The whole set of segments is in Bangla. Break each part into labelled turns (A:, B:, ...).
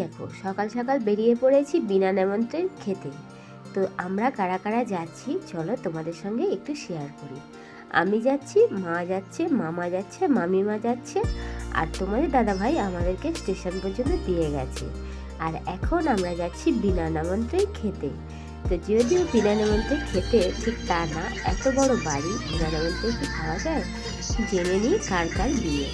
A: দেখো, সকাল সকাল বেরিয়ে পড়েছি বিনা নেমন্ত্রণ খেতে। তো আমরা কারা কারা যাচ্ছি, চলো তোমাদের সঙ্গে একটু শেয়ার করি। আমি যাচ্ছি, মা যাচ্ছে, মামা যাচ্ছে, মামিমা যাচ্ছে, আর তোমাদের দাদা ভাই আমাদেরকে স্টেশন পর্যন্ত দিয়ে গেছে। আর এখন আমরা যাচ্ছি বিনা নেমন্ত্রণ খেতে। তো যদিও বিনা নেমন্ত্রণ খেতে ঠিক তা না, এত বড় বাড়ি, বিনা নেমন্ত্রণ কি খাওয়া যায়? জেনে নিই কার কার বিয়ে।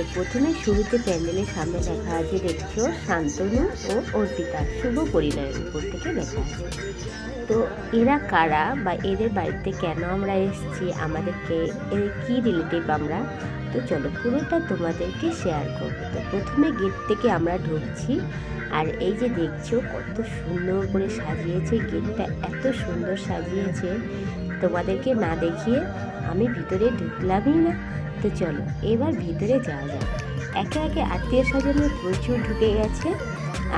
A: তো প্রথমে শুরুতে প্যান্ডেলের সামনে লেখা আছে দেখছ শান্তনু ও অর্পিতা। শুভ পরিণয়ের উপর থেকে লেখা আছে। তো এরা কারা বা এদের বাড়িতে কেন আমরা এসেছি, আমাদেরকে এর কী রিলেটিভ আমরা? তো চলো পুরোটা তোমাদেরকে শেয়ার করব। তো প্রথমে গেট থেকে আমরা ঢুকছি আর এই যে দেখছ কত সুন্দর করে সাজিয়েছে গেটটা এত সুন্দর সাজিয়েছে। তোমাদেরকে না দেখিয়ে আমি ভিতরে ঢুকলামই না। তো চলো। এবার ভিতরে যাওয়া যাক। একে একে আত্মীয় স্বজনের প্রচুর ঢুকে গেছে,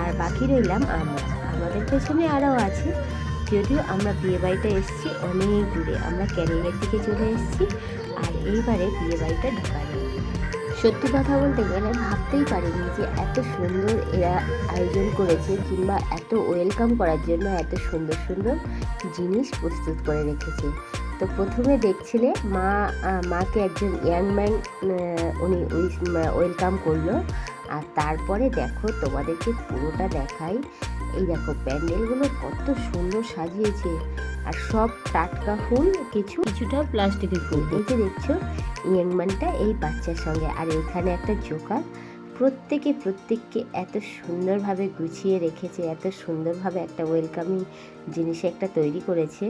A: আর বাকি রইলাম আমরা। আমাদের পেছনে আরও আছে। যদিও আমরা বিয়ে বাড়িতে এসেছি অনেক দূরে। আমরা ক্যারিয়ার থেকে চলে এসেছি, আর এইবারে বিয়ে বাড়িটা ঢোকা সত্যি কথা বলতে গেলে ভাবতেই পারিনি যে এত সুন্দর এরা আয়োজন করেছে, কিংবা এত ওয়েলকাম করার জন্য এত সুন্দর সুন্দর জিনিস প্রস্তুত করে রেখেছে। তো প্রথমে দেখছিলে মা মাকে একজন ইয়াং ম্যান উনি ওয়েলকাম করল। আর তারপরে দেখো তোমাদেরকে পুরোটা দেখাই। এই দেখো প্যান্ডেলগুলো কত সুন্দর সাজিয়েছে। আর সব টাটকা ফুল কিছু কিছুটা প্লাস্টিকের ফুল। এই যে দেখছ ইয়াংম্যানটা এই বাচ্চার সঙ্গে। আর এখানে একটা জোকার। প্রত্যেকে প্রত্যেককে এত সুন্দরভাবে গুছিয়ে রেখেছে এত সুন্দরভাবে একটা ওয়েলকামিং জিনিস একটা তৈরি করেছে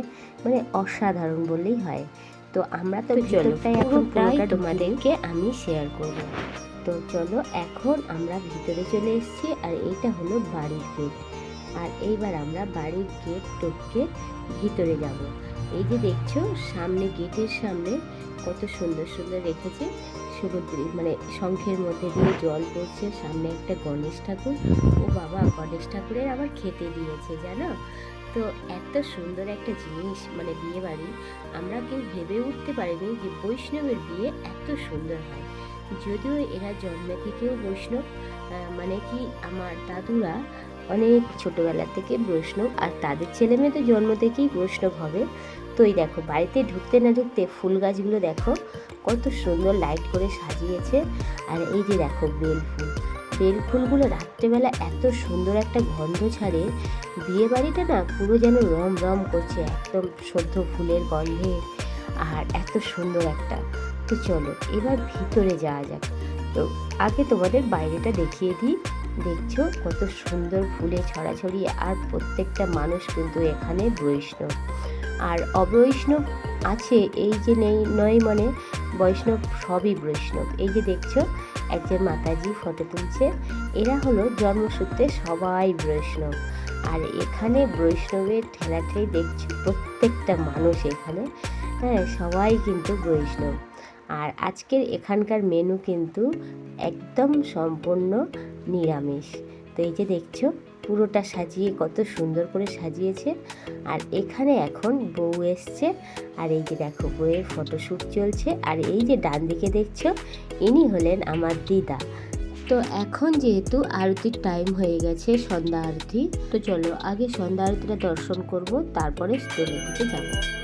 A: মানে অসাধারণ বললেই হয়। তো আমরা তো ভিতরটাই এখন পুরোটা তোমাদেরকে আমি শেয়ার করব। তো চলো এখন আমরা ভিতরে চলে এসেছি আর এইটা হলো বাড়ির গেট আর এইবার আমরা বাড়ির গেট টপকে ভিতরে যাব। এই যে দেখছ সামনে গেটের সামনে কত সুন্দর সুন্দর রেখেছে। সমুদ্রে মানে শঙ্খের মধ্যে দিয়ে জল পড়ছে, সামনে একটা গণেশ ঠাকুর। ও বাবা, গণেশ ঠাকুরের আবার খেতে দিয়েছে, জানো? তো এত সুন্দর একটা জিনিস মানে বিয়ে বাড়ি আমরা কেউ ভেবে উঠতে পারিনি যে বৈষ্ণবের বিয়ে এত সুন্দর হয়। যদিও এরা জন্মে থেকেও বৈষ্ণব মানে কি আমার দাদুরা অনেক ছোটবেলা থেকে বৈষ্ণব, আর তাদের ছেলে মেয়ে তো জন্ম থেকেই বৈষ্ণব হবে। তো এই দেখো, বাড়িতে ঢুকতে না ঢুকতে ফুল গাছগুলো দেখো, কত সুন্দর লাইট করে সাজিয়েছে। আর এই যে দেখো, বেল ফুল। বেল ফুলগুলো রাত্রেবেলা এত সুন্দর একটা গন্ধ ছাড়ে বিয়ে বাড়িটা না পুরো যেন রম রম করছে, একদম সদ্য ফুলের গন্ধে। আর এত সুন্দর একটা। তো চলো, এবার ভিতরে যাওয়া যাক। তো আগে তোমাদের বাইরেটা দেখিয়ে দিই। দেখছ, কত সুন্দর ফুলে ছড়াছড়ি, আর প্রত্যেকটা মানুষ কিন্তু এখানে বৈষ্ণব। আর অবৈষ্ণব আছে এই যে নেই, নয় মানে বৈষ্ণব সবই বৈষ্ণব। এই যে দেখছ, একজন মাতাজি ফটো তুলছে। এরা হলো জন্মসূত্রে সবাই বৈষ্ণব। আর এখানে বৈষ্ণবের ঠেলাঠেলি দেখছ, প্রত্যেকটা মানুষ এখানে। হ্যাঁ সবাই কিন্তু বৈষ্ণব। আর আজকের এখানকার মেনু কিন্তু একদম সম্পূর্ণ নিরামিষ। তো এই যে দেখছ পুরোটা সাজিয়ে কত সুন্দর করে সাজিয়েছে। আর এখানে এখন বউ এসছে। আর এই যে দেখো, বউয়ের ফটোশ্যুট চলছে। আর এই যে ডান দিকে দেখছ, ইনি হলেন আমার দিদা। তো এখন যেহেতু আরতির টাইম হয়ে গেছে সন্ধ্যা আরতি, তো চলো আগে সন্ধ্যা আরতিটা দর্শন করব, তারপরে স্টোরের দিকে যাব।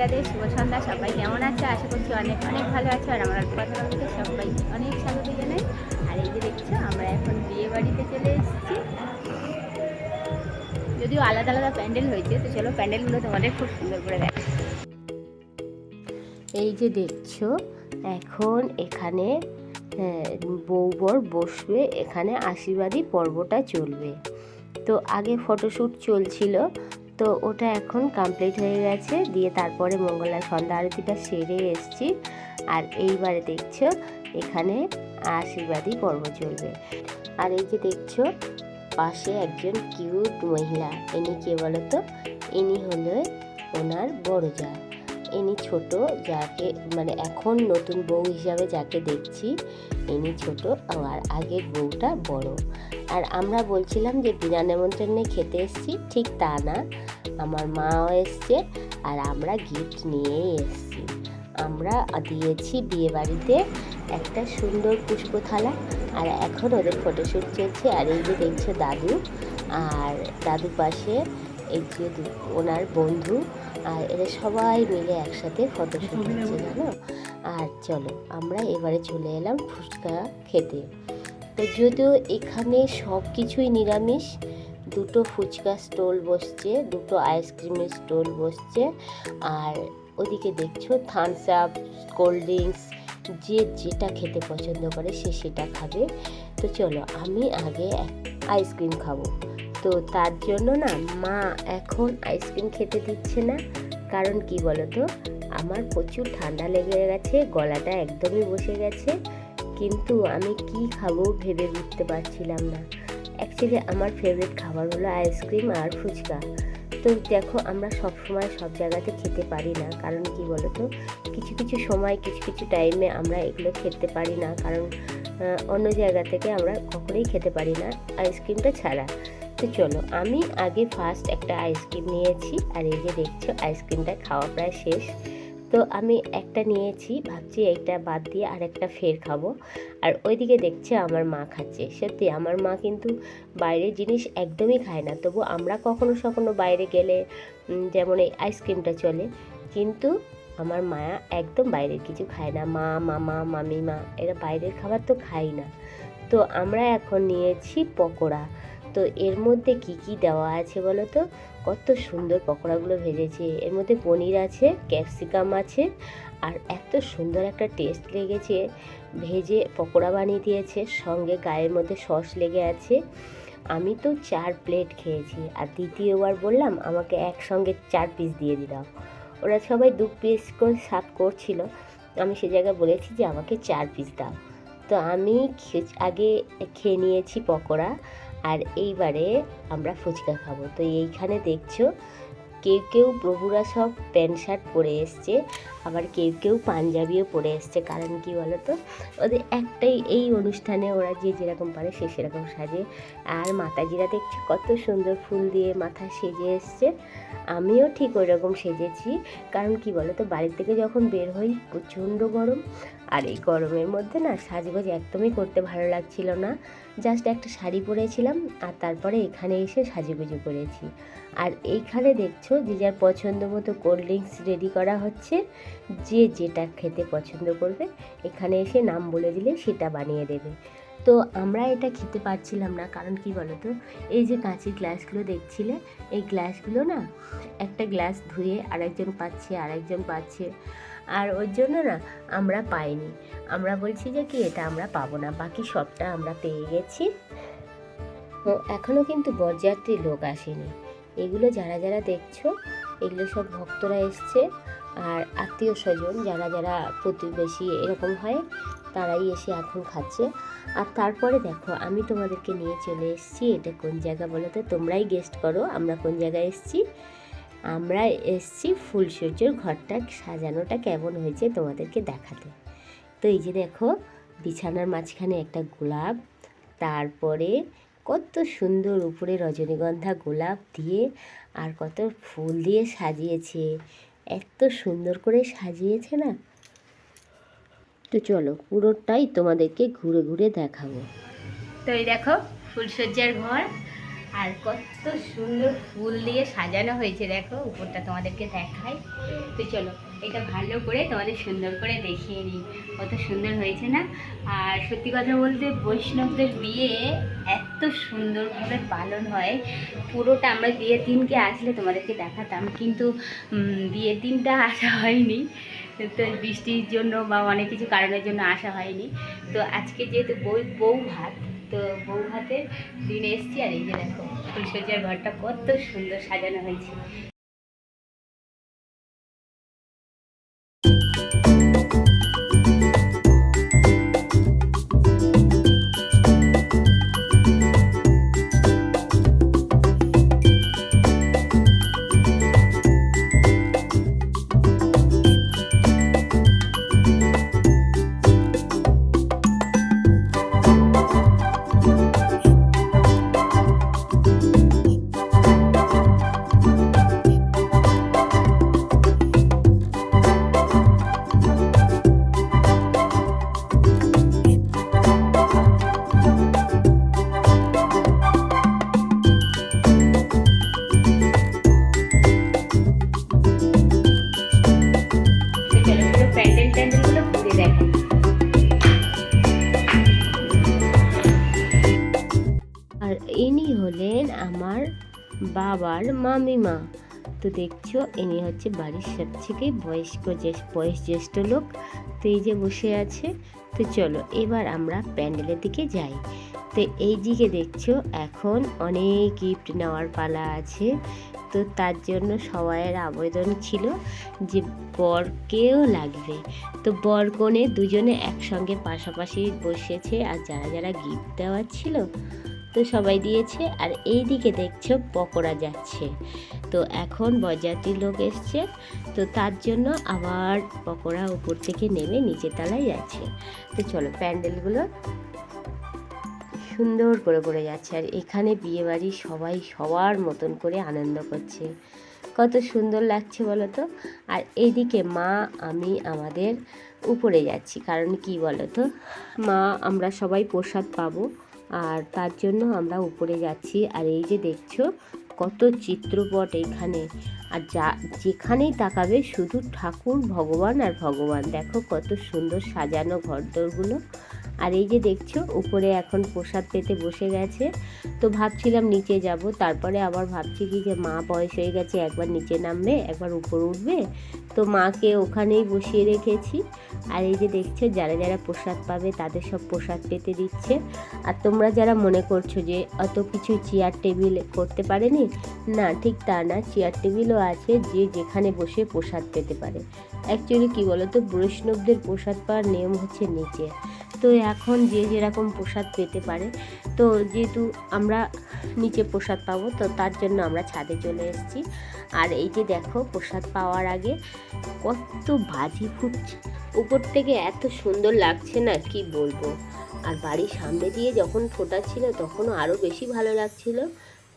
B: রাধে শুভ সন্ধ্যা সবাই কেমন আছে? আশা করছি অনেক অনেক ভালো আছে। আর আমার কথা বলতে সবাই অনেক স্বাগত জানাই। আর এই যে দেখছ আমরা এখন বিয়ে বাড়িতে চলে এসেছি। যদিও আলাদা আলাদা প্যান্ডেল হয়েছে তো চলো প্যান্ডেলগুলো তোমাদের খুব সুন্দর করে দেখ
A: এই যে দেখছ এখন এখানে হ্যাঁ, বউ বর বসবে এখানে আশীর্বাদী পর্বটা চলবে। তো আগে ফটোশ্যুট চলছিল তো ওটা এখন কমপ্লিট হয়ে গেছে। দিয়ে তারপরে মঙ্গলার সন্ধ্যা আরতিটা সেরে এসছি। আর এইবারে দেখছ, এখানে আশীর্বাদী পর্ব চলবে। আর এই যে দেখছ, পাশে একজন কিউট মহিলা। ইনি কে বলতো? ইনি হলো ওনার বড় যা ইনি ছোট, যাকে মানে এখন নতুন বউ হিসাবে যাকে দেখছি, ইনি ছোট আর আগের বউটা বড়। আর আমরা বলছিলাম যে বিনা নেমন্ত্রণে খেতে এসেছি, ঠিক তা না। আমার মাও এসছে আর আমরা গিফট নিয়েই এসছি। আমরা দিয়েছি বিয়েবাড়িতে একটা সুন্দর পুষ্প থালা আর এখন ওদের ফটোশ্যুট চলছে। আর এই যে দেখছ দাদু, আর দাদু পাশে এই যে ওনার বন্ধু আর এরা সবাই মিলে একসাথে ফটোশ্যুট হচ্ছে, জানো? আর চলো, আমরা এবারে চলে এলাম ফুচকা খেতে। তো যদিও এখানে সব কিছুই নিরামিষ, দুটো ফুচকা স্টল বসছে, দুটো আইসক্রিমের স্টল বসছে, আর ওদিকে দেখছ থামস আপ কোল্ড ড্রিঙ্কস যে যেটা খেতে পছন্দ করে সে সেটা খাবে। তো চলো, আমি আগে আইসক্রিম খাব। তো তার জন্য না মা এখন আইসক্রিম খেতে দিচ্ছে না। কারণ কি বলো তো আমার প্রচুর ঠান্ডা লেগে গেছে, গলাটা একদমই বসে গেছে। কিন্তু আমি কি খাব ভেবে বুঝতে পারছিলাম না। অ্যাকচুয়ালি আমার ফেভারিট খাবার হলো আইসক্রিম আর ফুচকা। তো দেখো আমরা সব সময় সব জায়গাতে খেতে পারি না। কারণ কি বলো তো কিছু কিছু সময়, কিছু কিছু টাইমে আমরা এগুলো খেতে পারি না। কারণ অন্য জায়গা থেকে আমরা কখনোই খেতে পারি না। আইসক্রিমটা ছাড়া। তো চলো, আমি আগে ফার্স্ট একটা আইসক্রিম নিয়েছি, আর এই যে দেখছ আইসক্রিমটা খাওয়া প্রায় শেষ। তো আমি একটা নিয়েছি, ভাবছি এইটা বাদ দিয়ে আর একটা ফের খাব। আর ওইদিকে দেখছে আমার মা খাচ্ছে। সত্যি, আমার মা কিন্তু বাইরের জিনিস একদমই খায় না। তবু আমরা কখনো সখনো বাইরে গেলে যেমন এই আইসক্রিমটা চলে, কিন্তু আমার মায়া একদম বাইরের কিছু খায় না। মা, মামা, মামিমা, এরা বাইরের খাবার তো খাই না। তো আমরা এখন নিয়েছি পকোড়া। তো এর মধ্যে কি কি দেওয়া আছে বলো তো? কত সুন্দর পকোড়াগুলো ভেজেছে। এর মধ্যে পনির আছে, ক্যাপসিকাম আছে, আর এত সুন্দর একটা টেস্ট লেগেছে। ভেজে পকোড়া বানিয়ে দিয়েছে, সঙ্গে গায়ের মধ্যে সস লেগে আছে। আমি তো চার প্লেট খেয়েছি, আর দ্বিতীয়বার বললাম, আমাকে একসঙ্গে চার পিস দিয়ে দিলাম ওরা সবাই দু পিস করে সাফ করছিল। আমি সে জায়গায় বলেছি যে, আমাকে চার পিস দাও। তো আমি আগে খেয়ে নিয়েছি পকোড়া। আর এইবারে আমরা ফুচকা খাব। তো এইখানে দেখছ, কেউ কেউ প্রভুরা সব প্যান্ট শার্ট পরে এসছে। আবার কেউ কেউ পাঞ্জাবিও পরে এসছে, কারণ কি বলো তো ওদের একটাই এই অনুষ্ঠানে ওরা যে যেরকম পারে সে সেরকম সাজে। আর মাতাজিরা দেখছ কত সুন্দর ফুল দিয়ে মাথা সেজে এসছে। আমিও ঠিক ওই রকম সেজেছি, কারণ কি বলো তো বাড়ি থেকে যখন বের হই প্রচণ্ড গরম, আর এই গরমের মধ্যে না সাজগোজ একদমই করতে ভালো লাগছিল না। জাস্ট একটা শাড়ি পরেছিলাম, আর তারপরে এখানে এসে সাজুগুজু করেছি। আর এইখানে দেখছ যে যার পছন্দ মতো কোল্ড ড্রিঙ্কস রেডি করা হচ্ছে যে যেটা খেতে পছন্দ করবে, এখানে এসে নাম বলে দিলে সেটা বানিয়ে দেবে। তো আমরা এটা খেতে পারছিলাম না, কারণ কি বলো তো এই যে কাঁচের গ্লাসগুলো দেখছিলে? এই গ্লাসগুলো না, একটা গ্লাস ধুয়ে আরেকজন পাচ্ছে আরেকজন পাচ্ছে। আর ওর জন্য না, আমরা পাইনি। আমরা বলছি যে কি, এটা আমরা পাবো না, বাকি সবটা আমরা পেয়ে গেছি। তো এখনও কিন্তু বরযাত্রী লোক আসেনি। এগুলো যারা যারা দেখছ, এগুলো সব ভক্তরা এসছে। আর আত্মীয় স্বজন যারা যারা প্রতিবেশী এরকম হয়, তারাই এসে এখন খাচ্ছে। আর তারপরে দেখো, আমি তোমাদেরকে নিয়ে চলে এসেছি, এটা কোন জায়গা বলো তো তোমরাই গেস্ট করো, আমরা কোন জায়গায় এসেছি? আমরা এসেছি ফুলসজ্জার ঘরটা সাজানোটা কেমন হয়েছে তোমাদেরকে দেখাতে। তো এই যে দেখো, বিছানার মাঝখানে একটা গোলাপ, তারপরে কত সুন্দর উপরে রজনীগন্ধা গোলাপ দিয়ে আর কত ফুল দিয়ে সাজিয়েছে। এত সুন্দর করে সাজিয়েছে না? তো চলো, পুরোটাই তোমাদেরকে ঘুরে ঘুরে দেখাবো।
B: তো এই দেখো ফুলসজ্জার ঘর, আর কত সুন্দর ফুল দিয়ে সাজানো হয়েছে, দেখো, উপরটা তোমাদেরকে দেখাই। তো চলো এটা ভালো করে তোমাদের সুন্দর করে দেখিয়ে নিই কত সুন্দর হয়েছে না? আর সত্যি কথা বলতে বৈষ্ণবদের বিয়ে এত সুন্দরভাবে পালন হয়। পুরোটা আমরা বিয়ের দিনকে আসলে তোমাদেরকে দেখাতাম, কিন্তু বিয়ের দিনটা আসা হয়নি। তো বৃষ্টির জন্য বা অনেক কিছু কারণের জন্য আসা হয়নি। তো আজকে যেহেতু বউ বউ ভাত, তো বউ ভাতের দিন এসছি আর এই যে দেখো ফুলসজ্জার ঘরটা কত সুন্দর সাজানো হয়েছে।
A: মামিমা তো দেখছ, ইনি হচ্ছে বাড়ির সব থেকে বয়স্ক বয়স জ্যেষ্ঠ লোক। তো এই যে বসে আছে, তো চলো এবার আমরা প্যান্ডেলের দিকে যাই। তো এই দিকে দেখছ, এখন অনেক গিফট নেওয়ার পালা আছে। তো তার জন্য সবাইয়ের আবেদন ছিল যে বরকেও লাগবে। তো বর কনে দুজনে একসঙ্গে পাশাপাশি বসেছে, আর যারা যারা গিফট দেওয়ার ছিল তো সবাই দিয়েছে আর এই দিকে দেখছ পকোড়া যাচ্ছে। তো এখন বরযাত্রী লোক এসছে, তো তার জন্য আবার পকোড়া উপর থেকে নেমে নিচে তলায় যাচ্ছে। তো চলো প্যান্ডেলগুলো সুন্দর করে করে যাচ্ছে আর এখানে বিয়েবাড়ি সবাই সবার মতন করে আনন্দ করছে। কত সুন্দর লাগছে বলো তো? আর এইদিকে মা, আমি আমাদের উপরে যাচ্ছি, কারণ কি বলো তো? মা, আমরা সবাই প্রসাদ পাবো। আর তার জন্য আমরা উপরে যাচ্ছি। আর এই যে দেখছ, কত চিত্রপট এখানে। আর যা, যেখানেই তাকাবে শুধু ঠাকুর, ভগবান আর ভগবান। দেখো কত সুন্দর সাজানো ঘরদোরগুলো। আর এই যে দেখছ, উপরে এখন প্রসাদ পেতে বসে গেছে। তো ভাবছিলাম নিচে যাব, তারপরে আবার ভাবছি কি যে মা বয়স হয়ে গেছে, একবার নিচে নামবে, একবার উপর উঠবে। তো মাকে ওখানেই বসিয়ে রেখেছি। আর এই যে দেখছ, যারা যারা প্রসাদ পাবে তাদের সব প্রসাদ পেতে দিচ্ছে। আর তোমরা যারা মনে করছ যে অত কিছু চেয়ার টেবিল করতে পারেনি, না, ঠিক তা না। চেয়ার টেবিলও আছে, যে যেখানে বসে প্রসাদ পেতে পারে। অ্যাকচুয়ালি কী বলো তো বৈষ্ণবদের প্রসাদ পাওয়ার নিয়ম হচ্ছে নিচে। তো এখন যে যেরকম প্রসাদ পেতে পারে, তো যেহেতু আমরা নিচে প্রসাদ পাবো, তো তার জন্য আমরা ছাদে চলে এসেছি। আর এই যে দেখো, প্রসাদ পাওয়ার আগে কত বাজি ফুটছে। উপর থেকে এত সুন্দর লাগছে না, কি বলব? আর বাড়ির সামনে দিয়ে যখন ফোটাচ্ছিল, তখনও আরও বেশি ভালো লাগছিল।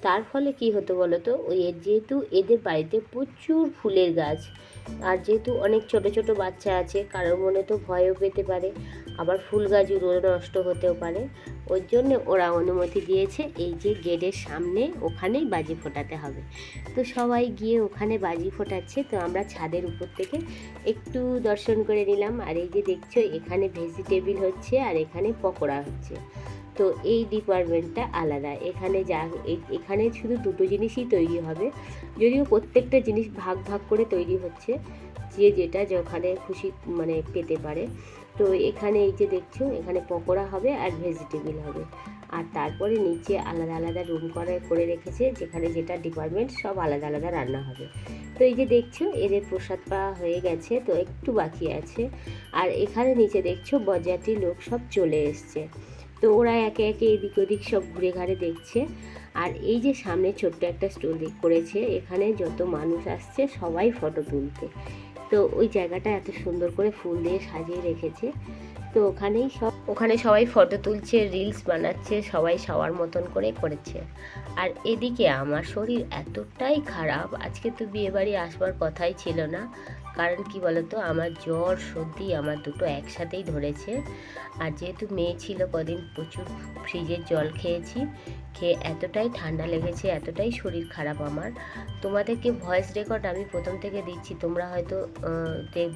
A: তার ফলে কি হতো বলো তো ওই যেহেতু এদের বাড়িতে প্রচুর ফুলের গাছ। আর যেহেতু অনেক ছোট ছোট বাচ্চা আছে, কারোর মনে তো ভয়ও পেতে পারে, আবার ফুল গাছ উড়ে নষ্ট হতেও পারে। ওই জন্য ওরা অনুমতি দিয়েছে এই যে গেটের সামনে ওখানেই বাজি ফোটাতে হবে। তো সবাই গিয়ে ওখানে বাজি ফোটাচ্ছে, তো আমরা ছাদের উপর থেকে একটু দর্শন করে নিলাম। আর এই যে দেখছ, এখানে ভেজিটেবিল হচ্ছে আর এখানে পকোড়া হচ্ছে। তো এই ডিপার্টমেন্টটা আলাদা। এখানে যা এখানে শুধু দুটো জিনিসই তৈরি হবে। যদিও প্রত্যেকটা জিনিস ভাগ ভাগ করে তৈরি হচ্ছে, যে যেটা যেখানে খুশি মানে পেতে পারে। তো এখানে এই যে দেখছ, এখানে পকোড়া হবে আর ভেজিটেবিল হবে। আর তারপরে নিচে আলাদা আলাদা রুম করে করে রেখেছে, যেখানে যেটা ডিপার্টমেন্ট সব আলাদা আলাদা রান্না হবে। তো এই যে দেখছ, এদের প্রসাদ পাওয়া হয়ে গেছে, তো একটু বাকি আছে। আর এখানে নিচে দেখছ বরযাত্রী লোক সব চলে এসছে। তো ওরা একে একে এদিক ওদিক সব ঘুরে ঘাড়ে দেখছে। আর এই যে সামনে ছোট্ট একটা স্টোর করেছে, এখানে যত মানুষ আসছে সবাই ফটো তুলতে তো ওই জায়গাটা এত সুন্দর করে ফুল দিয়ে সাজিয়ে রেখেছে। তো ওখানেই সব ওখানে সবাই ফটো তুলছে, রিলস বানাচ্ছে, সবাই সবার মতন করে করেছে। আর এদিকে আমার শরীর এতটাই খারাপ, আজকে তো বিয়েবাড়ি আসবার কথাই ছিল না। কারণ কি বলতো? আমার জ্বর, সর্দি আমার দুটো একসাথেই ধরেছে। আর যেহেতু মেয়ে ছিল কদিন প্রচুর ফ্রিজের জল খেয়েছি, খেয়ে এতটাই ঠান্ডা লেগেছে, এতটাই শরীর খারাপ আমার। তোমাদেরকে ভয়েস রেকর্ড আমি প্রথম থেকে দিচ্ছি, তোমরা হয়তো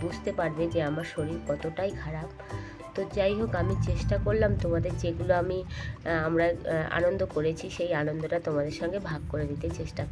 A: বুঝতে পারবে যে আমার শরীর কতটাই খারাপ। তো যাই হোক, আমি চেষ্টা করলাম তোমাদের যেগুলো আমি আমরা আনন্দ করেছি, সেই আনন্দটা তোমাদের সঙ্গে ভাগ করে দিতে চেষ্টা